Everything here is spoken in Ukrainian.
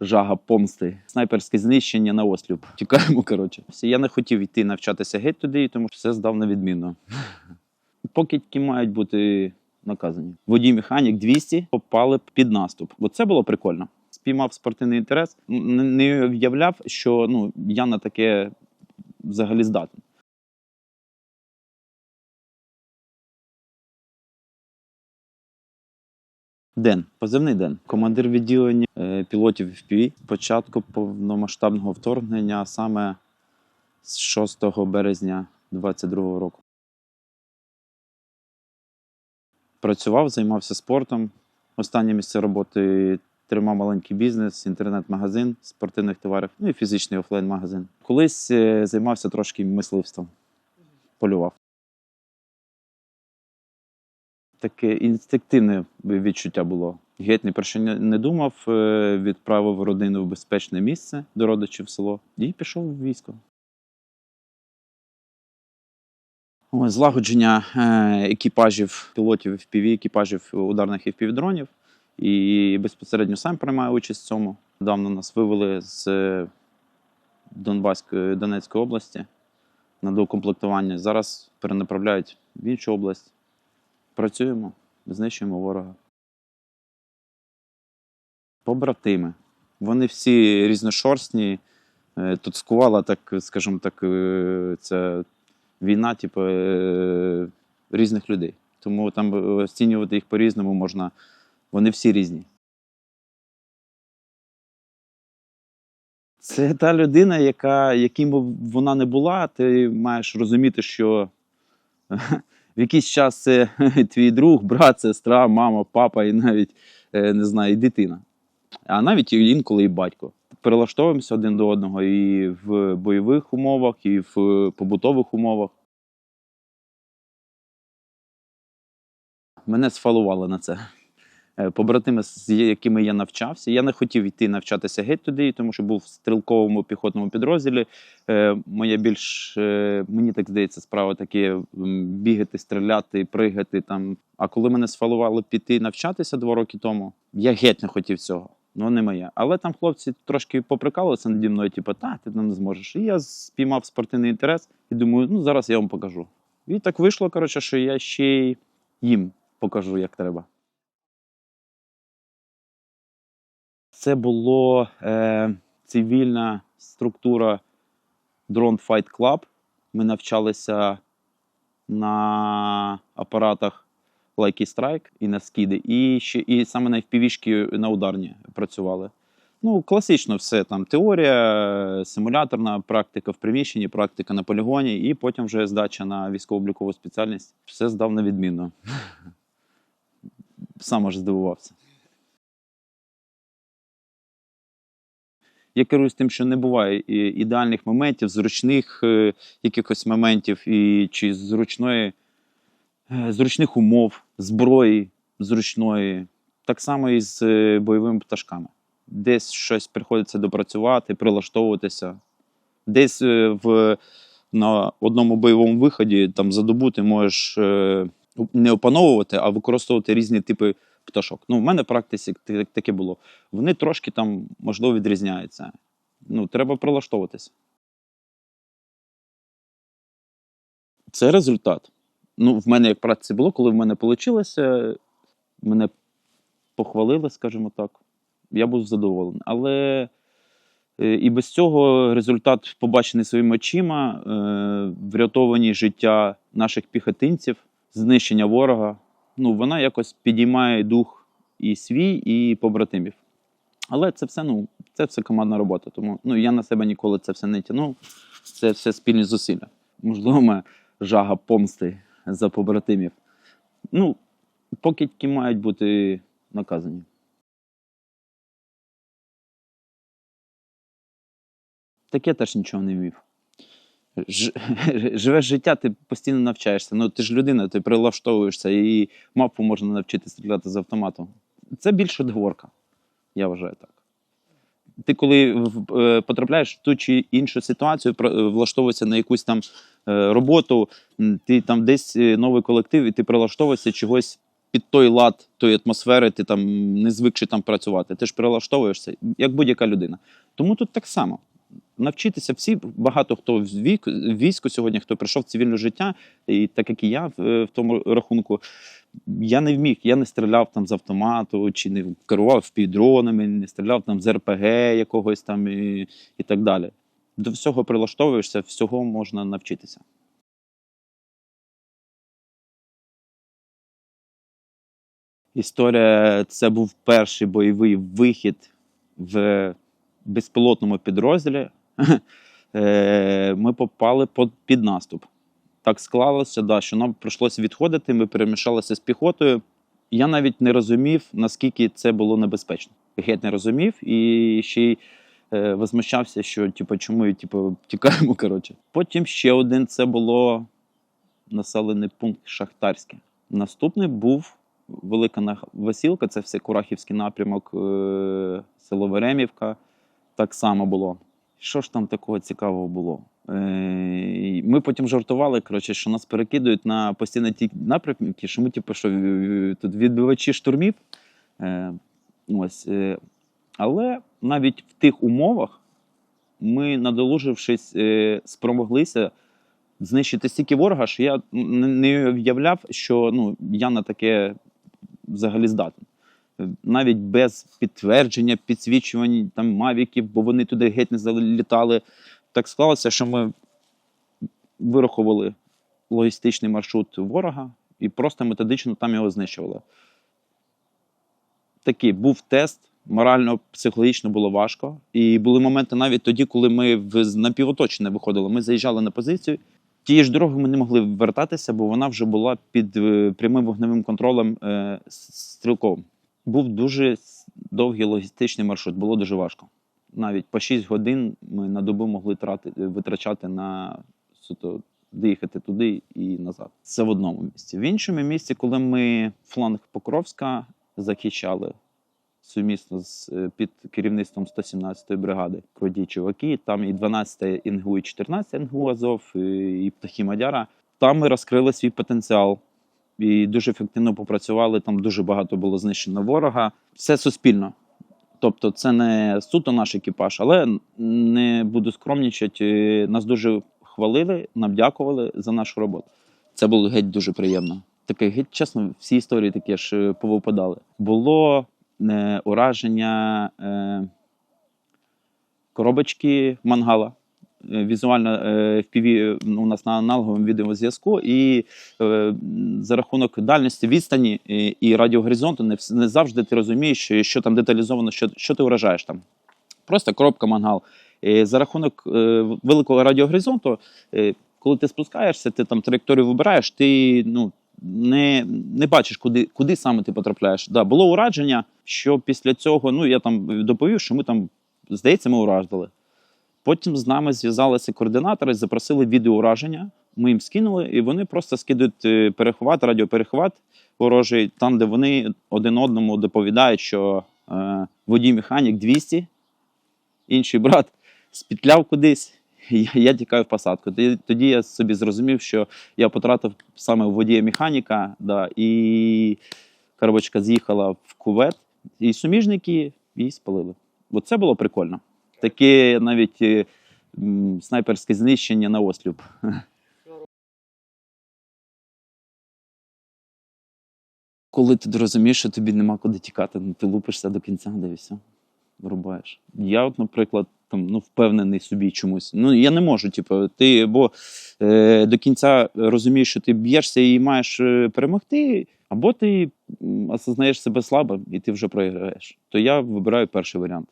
жага помсти, снайперське знищення на осліп. Тікаємо, коротше. Я не хотів йти навчатися геть туди, тому що все здав на відмінно. Покидьки мають бути наказані. Водій механік 200 попали під наступ. Бо це було прикольно. Спіймав спортивний інтерес, не уявляв, що ну, я на таке взагалі здатний. Ден, позивний Ден, командир відділення е, пілотів FPV. Початку повномасштабного вторгнення саме з 6 березня 2022 року. Працював, займався спортом. Останнє місце роботи тримав маленький бізнес, інтернет-магазин спортивних товарів, ну і фізичний офлайн-магазин. Колись е, займався трошки мисливством, полював. Таке інстинктивне відчуття було. Геть не про що не думав, е, відправив родину в безпечне місце до родичів в село і пішов в військо. Злагодження е, екіпажів пілотів FPV, екіпажів ударних FPV-дронів. І безпосередньо сам приймаю участь в цьому. Давно нас вивели з е, Донбаської Донецької області на доукомплектування. Зараз перенаправляють в іншу область. Працюємо, знищуємо ворога. Побратими. Вони всі різношорстні. Е, Тут скувала, так, скажімо так, е, це війна, типу, е, різних людей. Тому там оцінювати їх по-різному можна. Вони всі різні. Це та людина, яка, яким вона не була, ти маєш розуміти, що в якийсь час це твій друг, брат, сестра, мама, папа і навіть е, не знаю, і дитина. А навіть інколи і батько. Перелаштовуємося один до одного і в бойових умовах, і в побутових умовах. Мене сфалували на це. Е, Побратими, з якими я навчався. Я не хотів йти навчатися геть туди, тому що був в стрілковому піхотному підрозділі. Е, Моя більш, е, мені так здається, справа таке бігати, стріляти, пригати там. А коли мене сфалували піти навчатися два роки тому, я геть не хотів цього. Ну, не моє. Але там хлопці трошки поприкалувалися наді мною, типу, та, ти там не зможеш. І я спіймав спортивний інтерес і думаю, ну зараз я вам покажу. І так вийшло, коротше, що я ще їм покажу, як треба. Це було е, цивільна структура Drone Fight Club. Ми навчалися на апаратах Lucky Strike і на скиди, і, ще, і саме на FPV-шки на ударні працювали. Ну, класично все там теорія, симуляторна практика в приміщенні, практика на полігоні, і потім вже здача на військово-облікову спеціальність. Все здав на відмінно. Сам аж здивувався. Я керуюсь тим, що не буває ідеальних моментів, зручних е, якихось моментів, і чи зручної, е, зручних умов, зброї зручної. Так само і з е, бойовими пташками. Десь щось приходиться допрацювати, прилаштовуватися. Десь е, в, на одному бойовому виході там, за добу ти можеш е, не опановувати, а використовувати різні типи пташок. Ну, в мене в практиці таке було. Вони трошки там, можливо, відрізняються. Ну, треба прилаштовуватися. Це результат. Ну, в мене як в практиці було, коли в мене вийшло, мене похвалили, скажімо так. Я був задоволений. Але е, і без цього результат, побачений своїми очима, е, врятовані життя наших піхотинців, знищення ворога. Ну, вона якось підіймає дух і свій, і побратимів. Але це все, ну, це все командна робота. Тому ну, я на себе ніколи це все не тягнув. Це все спільні зусилля. Можливо, моя жага помсти за побратимів. Ну, покидьки мають бути наказані. Так я теж нічого не вмів. Живеш життя, ти постійно навчаєшся. Ну, ти ж людина, ти прилаштовуєшся, і мапу можна навчити стріляти з автомату. Це більше дговорка, я вважаю так. Ти коли е, потрапляєш в ту чи іншу ситуацію, е, влаштовуєшся на якусь там е, роботу, ти там десь новий колектив, і ти прилаштовуєшся чогось під той лад тої атмосфери, ти там не звикши там працювати. Ти ж прилаштовуєшся, як будь-яка людина. Тому тут так само. Навчитися всі, багато хто в вік- в війську сьогодні, хто прийшов в цивільне життя, і так як і я в, в тому рахунку, я не вміг, я не стріляв там з автомату, чи не керував півдронами, не стріляв там з РПГ якогось там і, і так далі. До всього прилаштовуєшся, всього можна навчитися. Історія це був перший бойовий вихід в безпілотному підрозділі. Е, Ми попали під наступ. Так склалося, да, що нам прийшлося відходити. Ми перемішалися з піхотою. Я навіть не розумів, наскільки це було небезпечно. Геть не розумів і ще й е, возмущався, що типу, чому типу, тікаємо. Коротше. Потім ще один це було населений пункт Шахтарське. Наступний був Велика Васілка, це все Курахівський напрямок, е, село Веремівка. Так само було. Що ж там такого цікавого було? Е, Ми потім жартували, коротше, що нас перекидують на постійно ті напрямки, що ми, типу, що е, тут відбивачі штурмів. Е, Ось. Але навіть в тих умовах ми, надолужившись, спромоглися знищити стільки ворога, що я не- уявляв, що ну, я на таке взагалі здатен. Навіть без підтвердження, підсвічувань там мавіків, бо вони туди геть не залітали. Так склалося, що ми вирахували логістичний маршрут ворога і просто методично там його знищували. Такий був тест. Морально, психологічно було важко. І були моменти навіть тоді, коли ми в напівоточення виходили. Ми заїжджали на позицію. Тієї ж дороги ми не могли вертатися, бо вона вже була під е, прямим вогневим контролем е, с- стрілковим. Був дуже довгий логістичний маршрут, було дуже важко. Навіть по 6 годин ми на добу могли трати, витрачати на суто доїхати туди і назад. Це в одному місці. В іншому місці, коли ми фланг Покровська захищали сумісно з е, під керівництвом 117-ї бригади круті чуваки. Там і 12 НГУ, і 14 НГУ Азов, і, і птахи Мадяра. Там ми розкрили свій потенціал і дуже ефективно попрацювали. Там дуже багато було знищено ворога. Все суспільно. Тобто, це не суто наш екіпаж, але не буду скромнічати. Нас дуже хвалили, нам дякували за нашу роботу. Це було геть дуже приємно. Таке геть, чесно, всі історії такі ж е, повипадали. Було е, ураження е, коробочки мангала. Е, Візуально е, FPV ну, у нас на аналоговому відеозв'язку, і е, за рахунок дальності відстані і, радіогоризонту не, не завжди ти розумієш, що, там деталізовано, що, що ти вражаєш там. Просто коробка мангал. І за рахунок е, великого радіогоризонту, е, коли ти спускаєшся, ти там траєкторію вибираєш, ти ну, не, не бачиш, куди, куди саме ти потрапляєш. Да, було ураження, що після цього, ну я там доповів, що ми там, здається, ми ураждали. Потім з нами зв'язалися координатори, запросили відеоураження. Ми їм скинули, і вони просто скидують е, перехват, радіоперехват ворожий, там, де вони один одному доповідають, що е, водій механік 200, інший брат спітляв кудись. Я, я тікаю в посадку. Тоді я собі зрозумів, що я потратив саме водія механіка, да, і коробочка з'їхала в кувет, і суміжники її спалили. Бо це було прикольно. Таке навіть е, снайперське знищення на осліп. Коли ти розумієш, що тобі нема куди тікати, ну, ти лупишся до кінця, де і все, вирубаєш. Я, от, наприклад, там, ну, впевнений собі чомусь. Ну, я не можу, типу, ти або е, до кінця розумієш, що ти б'єшся і маєш е, перемогти, або ти осознаєш себе слабо і ти вже програєш. То я вибираю перший варіант.